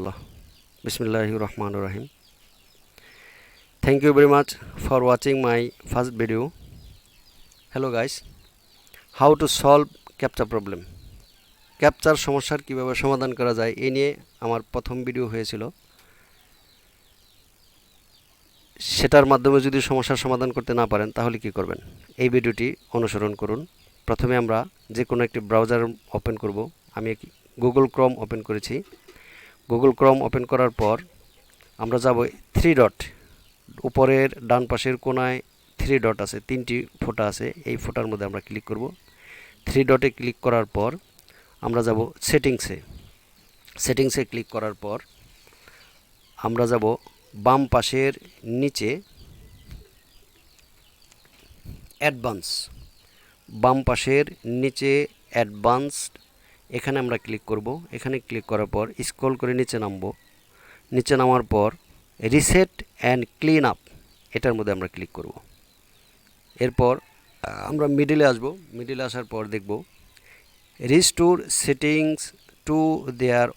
Allah. Bismillahir Rahmanir Rahim. Thank you very much for watching my first video. Hello, guys. How to solve captcha problem. Captcha সমস্যার কীভাবে সমাধান করা যায় এই নিয়ে আমার প্রথম ভিডিও হয়েছিল সেটার মাধ্যমে যদি সমস্যার সমাধান করতে না পারেন, তাহলে কি করবেন এই ভিডিওটি অনুসরণ করুন প্রথমে আমরা যে কোনো একটি ব্রাউজার ওপেন করব আমি গুগল ক্রম ওপেন করেছি গুগল ক্রম ওপেন করার পর আমরা যাব থ্রি ডট উপরের ডান পাশের কোনায় থ্রি ডট আছে, তিনটি ফোটা আছে, এই ফোটার মধ্যে আমরা ক্লিক করব। থ্রি ডটে ক্লিক করার পর আমরা যাব সেটিংসে সেটিংসে ক্লিক করার পর আমরা যাব বাম পাশের নিচে অ্যাডভান্স বাম পাশের নিচে অ্যাডভান্সড এখানে আমরা ক্লিক করব। এখানে ক্লিক করার পর স্ক্রল করে নিচে নামব। নিচে নামার পর রিসেট অ্যান্ড ক্লিন আপ এটার মধ্যে আমরা ক্লিক করব। এরপর আমরা মিডিলে আসব। মিডিলে আসার পর দেখব restore settings to their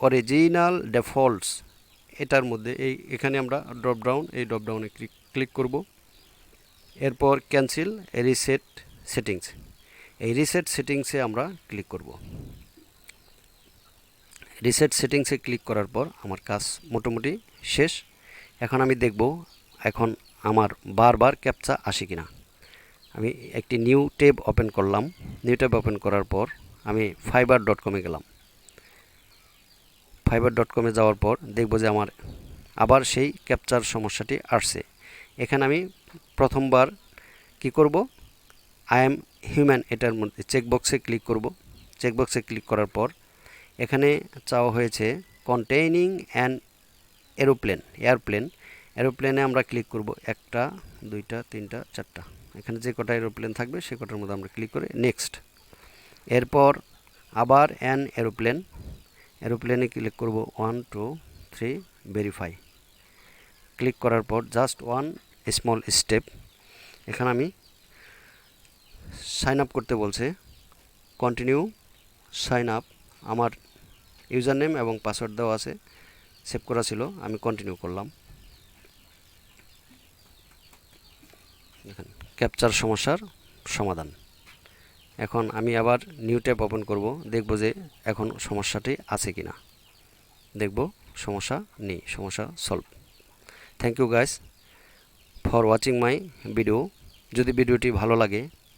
original defaults এটার মধ্যে এই, এখানে আমরা ড্রপ ডাউন এই ড্রপ ডাউনে ক্লিক ক্লিক করব। এরপর ক্যান্সেল রিসেট সেটিংস এই রিসেট সেটিংসে আমরা ক্লিক করব। রিসেট সেটিংসে ক্লিক করার পর আমার কাজ মোটামুটি শেষ। এখন আমি দেখব এখন আমার বারবার ক্যাপচা আসে কিনা। আমি একটি নিউ ট্যাব ওপেন করলাম। নিউ ট্যাব ওপেন করার পর আমি ফাইবার ডট কমে গেলাম। ফাইবার ডট কমে যাওয়ার পর দেখব যে আমার আবার সেই ক্যাপচার সমস্যাটি আসছে। এখানে আমি প্রথমবার কি করব? আই এম হিউম্যান এটার মধ্যে চেকবক্সে ক্লিক করব। চেকবক্সে ক্লিক করার পর এখানে চাওয়া হয়েছে কন্টেইনিং অ্যান এরোপ্লেন এয়ারপ্লেন এরোপ্লেনে আমরা ক্লিক করব একটা, দুইটা, তিনটা, চারটা। এখানে যে কটা এরোপ্লেন থাকবে সে কটার মধ্যে আমরা ক্লিক করে নেক্সট এরপর আবার অ্যান এরোপ্লেন এরোপ্লেনে ক্লিক করব one two three verify click করার পর জাস্ট ওয়ান স্মল স্টেপ এখানে আমি সাইন আপ করতে বলছে। কন্টিনিউ সাইন আপ আমার ইউজার নেম এবং পাসওয়ার্ড দেওয়া আছে। সেভ করা ছিল। আমি কন্টিনিউ করলাম। দেখেন ক্যাপচার সমস্যার সমাধান। এখন আমি আবার নিউ ট্যাব ওপেন করব। দেখব যে এখন সমস্যাটি আছে কি না দেখব, সমস্যা নেই, সমস্যা solve thank you guys for watching my video যদি ভিডিওটি ভালো লাগে